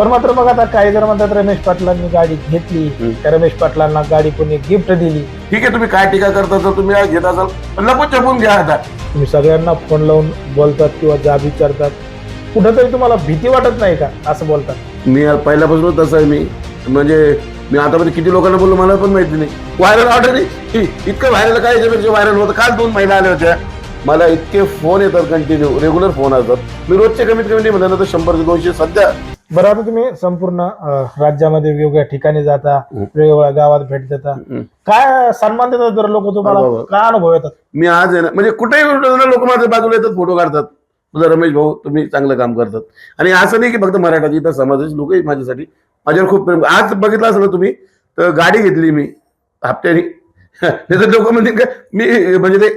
पण मात्र बघ आता काही जर म्हणतात रमेश पाटलांनी गाडी घेतली. त्या रमेश पाटलांना गाडी कोणी गिफ्ट दिली. ठीक आहे तुम्ही काय टीका करता तर तुम्ही आज घेत असाल पण लपून छपून घ्या आता. तुम्ही सगळ्यांना फोन लावून बोलतात किंवा जाब विचारतात. कुठंतरी तुम्हाला भीती वाटत नाही का? असं बोलतात. मी आज पहिल्यापासूनच तसं आहे मी. म्हणजे मी आतापर्यंत किती लोकांना बोललो मला पण माहिती नाही. व्हायरल ऑर्डर इतकं व्हायरल काय व्हायरल होतं? काल दोन महिला आल्या होत्या. मला इतके फोन येतात कंटिन्यू रेग्युलर फोन असतात. मी रोजचे कमीत कमी नाही म्हणलं तर शंभर ते दोनशे सध्या. बरं आता तुम्ही संपूर्ण अं, राज्यामध्ये वेगवेगळ्या ठिकाणी जाता. वेगवेगळ्या गावात भेट देता. काय सन्मान देतात जर लोक तुम्हाला. काय अनुभव येतात? मी आज आहे ना म्हणजे कुठेही लोक माझ्या बाजूला येतात फोटो काढतात. तुझा रमेश भाऊ तुम्ही चांगलं काम करतात. आणि असं नाही की फक्त मराठाची इथं समाजाची लोकही माझ्यासाठी माझ्यावर खूप प्रेम आज बघितलं असेल ना तुम्ही तर गाडी घेतली मी हप्त्यानी. नाही तर लोक म्हणतील का मी म्हणजे ते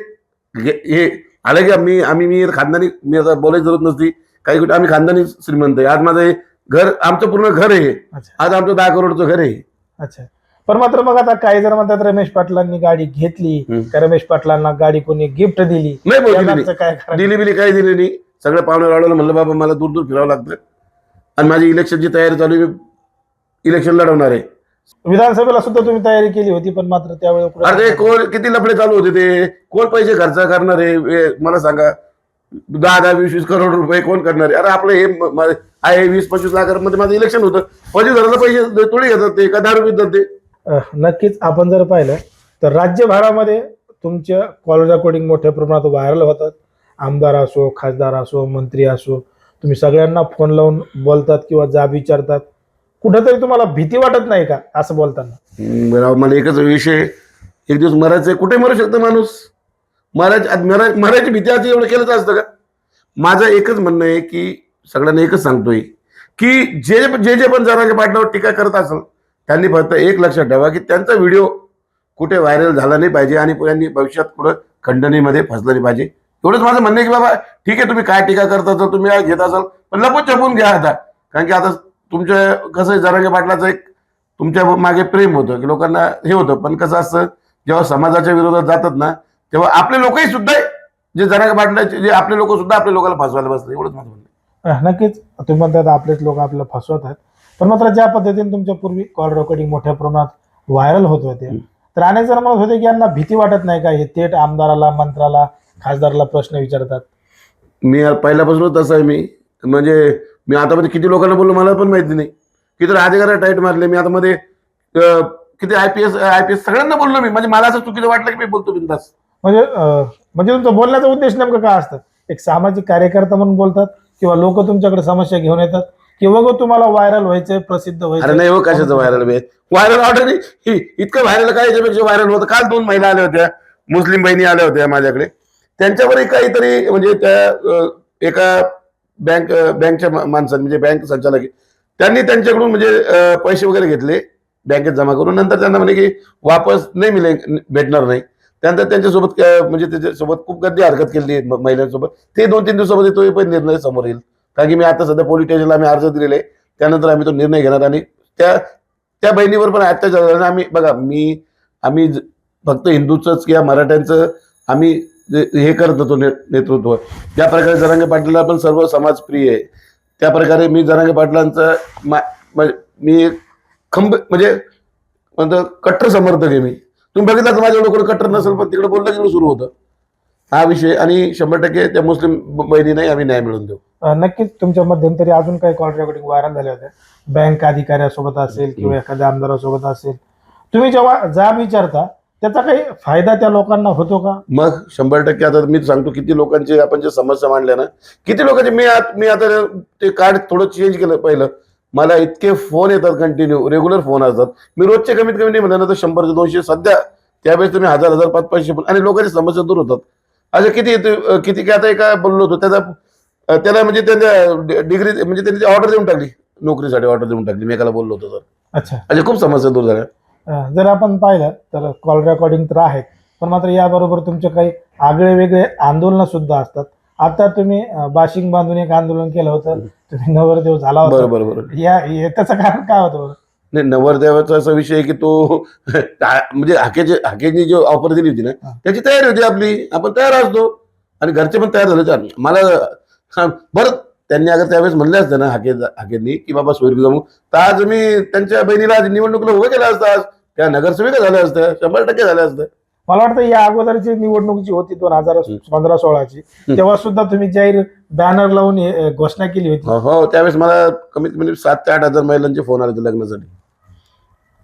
हे- हे आलं की मी आम्ही मी खानदानी मी आता बोलायची जरूरत नसती. काही कुठे आम्ही खानदानी श्रीमंत आहे. आज माझं हे घर आमचं पूर्ण घर आहे. अच्छा. आज आमचं दहा करोडचं घर आहे अच्छा. पण मात्र बघ आता काही जर म्हणतात रमेश पाटलांनी गाडी घेतली. रमेश पाटलांना गाडी कोणी गिफ्ट दिली? नाही काय कारण? दिली बिली काही दिली नाही. सगळं पाहुणे वाढवलं म्हणलं बाबा मला दूर दूर फिरावं लागतं. आणि माझी इलेक्शनची तयारी चालू आहे. मी इलेक्शन लढवणार आहे. विधानसभेला सुद्धा तुम्ही तयारी केली होती पण मात्र त्यावेळी कुठं- अरे ते कोण किती लफडे चालू होते ते? कोण पैसे खर्च करणार आहे? हे मला सांगा. दहा दहा वीस वीस करोड रुपये कोण करणार आहे? अरे आपलं हे आहे वीस पंचवीस लाखामध्ये माझं इलेक्शन होतं. पंचवीस हजाराचं पैसे थोडी घेतात ते का दारू देतात ते? नक्कीच. आपण जर पाहिलं तर राज्यभरामध्ये तुमच्या कॉल रेकॉर्डिंग मोठ्या प्रमाणात व्हायरल होतात. आमदार असो खासदार असो मंत्री असो तुम्ही सगळ्यांना फोन लावून बोलतात किंवा जाब विचारतात. कुठंतरी तुम्हाला भीती वाटत नाही का असं बोलताना? मला एकच विषय एक दिवस मरायचं कुठे मरू शकतं माणूस? महाराज मरा मरायची भीती आधी एवढं केलंच असतं का? माझं एकच म्हणणं आहे की सगळ्यांना एकच सांगतोय की जे जे जे पण जरांगे पाटलावर टीका करत असेल त्यांनी फक्त एक लक्षात ठेवा की त्यांचा व्हिडिओ कुठे व्हायरल झाला नाही पाहिजे आणि त्यांनी भविष्यात कुठं खंडणीमध्ये फसलं नाही पाहिजे. एवढंच माझं म्हणणं आहे की बाबा ठीक आहे तुम्ही काय टीका करता तर तुम्ही घेत असाल पण लपून छपून घ्या आता. कारण की आता तुमच्या कसं आहे, जरांगे पाटलाचं एक तुमच्या मागे प्रेम होतं की लोकांना हे होतं. पण कसं असतं जेव्हा समाजाच्या विरोधात जातात ना तेव्हा आपले लोकही सुद्धा जे जरांगे पाटलाचे जे आपले लोक सुद्धा आपल्या लोकांना फसवायला बसले एवढंच माझं म्हणणं नक्कीच. तुम्ही म्हणतात आपलेच लोक आपल्याला फसवत आहेत. पण मात्र ज्या पद्धतीने तुमच्या पूर्वी कॉल रेकॉर्डिंग मोठ्या प्रमाणात व्हायरल होत होते. तर अनेक जण म्हणत होते की यांना भीती वाटत नाही का? हे थेट आमदाराला मंत्र्याला खासदाराला प्रश्न विचारतात. मी आज पहिल्यापासूनच तसं आहे मी. म्हणजे मी आतामध्ये किती लोकांना बोललो मला पण माहिती नाही. किती अधिकार टाईट मारले मी. आता मध्ये किती I P S I P S सगळ्यांना बोललो मी. म्हणजे मला असं चुकीचं वाटलं की मी बोलतो बिंदास. म्हणजे म्हणजे तुमचा बोलण्याचा उद्देश नेमकं काय असतं? एक सामाजिक कार्यकर्ता म्हणून बोलतात किंवा लोक तुमच्याकडे समस्या घेऊन येतात किंवा गो तुम्हाला व्हायरल व्हायचंय प्रसिद्ध अरे व्हायचं नाही हो कशाचं व्हायरल व्हायरल ऑर्डर इतकं व्हायरल काय याच्यापेक्षा व्हायरल होतं? काल दोन महिला आल्या होत्या मुस्लिम बहिणी आल्या होत्या माझ्याकडे. त्यांच्यावरही काहीतरी म्हणजे त्या अं, एका बँक बँकच्या माणसाने म्हणजे बँक संचालक आहे. त्यांनी त्यांच्याकडून म्हणजे अं, पैसे वगैरे घेतले बँकेत जमा करून. नंतर त्यांना म्हणे की वापस नाही मिळे भेटणार नाही. त्यानंतर त्यांच्यासोबत म्हणजे त्याच्यासोबत खूप गर्दी हरकत केली आहे महिलांसोबत. ते दोन तीन दिवसामध्ये तो पण निर्णय समोर येईल. कारण की मी आता सध्या पोलीस स्टेशनला आम्ही अर्ज दिलेले आहे. त्यानंतर आम्ही तो निर्णय घेणार आणि त्या त्या बहिणीवर पण अत्याचार झाला आम्ही बघा मी आम्ही ज- फक्त हिंदूचंच किंवा मराठ्यांचं आम्ही हे करत होतो ने- नेतृत्व. ज्या प्रकारे जरांगे पाटीलला पण सर्व समाज प्रिय आहे. त्या प्रकारे मी जरांगे पाटलांचं मा- म्हणजे मी खंब म्हणजे कट्टर समर्थक आहे मी. तुम्ही बघितलं तर माझ्या लोक कट्टर नसेल पण तिकडे बोललं की सुरू होतं. हा विषय आणि शंभर टक्के त्या मुस्लिम बहिणींनाही आम्ही न्याय मिळवून देऊ. अं, नक्कीच तुमच्या मध्यंतरी अजून काही कॉल रेकॉर्डिंग व्हायरल झाल्या होत्या. बँक अधिकाऱ्यासोबत असेल किंवा एखाद्या आमदारासोबत असेल. तुम्ही जेव्हा जाब विचारता त्याचा काही फायदा त्या लोकांना होतो का? मग शंभर टक्के आता मी सांगतो किती लोकांची आपण जे समस्या मांडल्या ना किती लोकांचे मी आत- मी आता ते कार्ड थोडं चेंज केलं पहिलं. मला इतके फोन येतात कंटिन्यू रेग्युलर फोन असतात. मी रोजचे कमीत कमी नाही म्हणलं ना तर शंभर ते दोनशे सध्या. त्यावेळेस तुम्ही हजार हजार पाच पाचशे पण आणि लोकांची समस्या दूर होतात. असं किती किती काय आता एका बोललो होतो त्याचा त्याला म्हणजे त्यांच्या डिग्री म्हणजे त्यांनी ऑर्डर देऊन टाकली. नोकरीसाठी ऑर्डर देऊन टाकली. मी एकाला बोललो होतो तर अच्छा. अशा खूप समस्या दूर झाल्या. जर आपण पाहिलं तर कॉल रेकॉर्डिंग तर आहेत पण मात्र याबरोबर तुमचे काही आगळे वेगळे आंदोलन सुद्धा असतात. आता तुम्ही बाशिंग बांधून एक आंदोलन केलं होतं. तुम्ही नवरदेव झाला होता. बरं बरं या या- त्याचं कारण काय होतं बरं? नाही नवरदेवाचा असा विषय आहे की तो म्हणजे हाकेचे हाकेची जी ऑफर दिली होती ना हा. त्याची तयारी होती आपली. आपण तयार असतो. आणि घरचे पण तयार झाले. छान मला हा, बरं. त्यांनी अगर त्यावेळेस म्हणले असते ना हाके हाकेंनी की बाबा सोयरी जमू तर आज मी त्यांच्या बहिणीला आज निवडणुकीला उभं केलं असतं आज. त्या नगरसेविका झाल्या असत्या. शंभर टक्के झाल्या असत्या. मला वाटतं या अगोदरची निवडणूक जी होती दोन हजार पंधरा सोळाची तेव्हा सुद्धा तुम्ही जाहीर बॅनर लावून घोषणा केली होती. हो हो त्यावेळेस मला कमीत कमी सात ते आठ हजार महिलांचे फोन आले होते लग्नासाठी.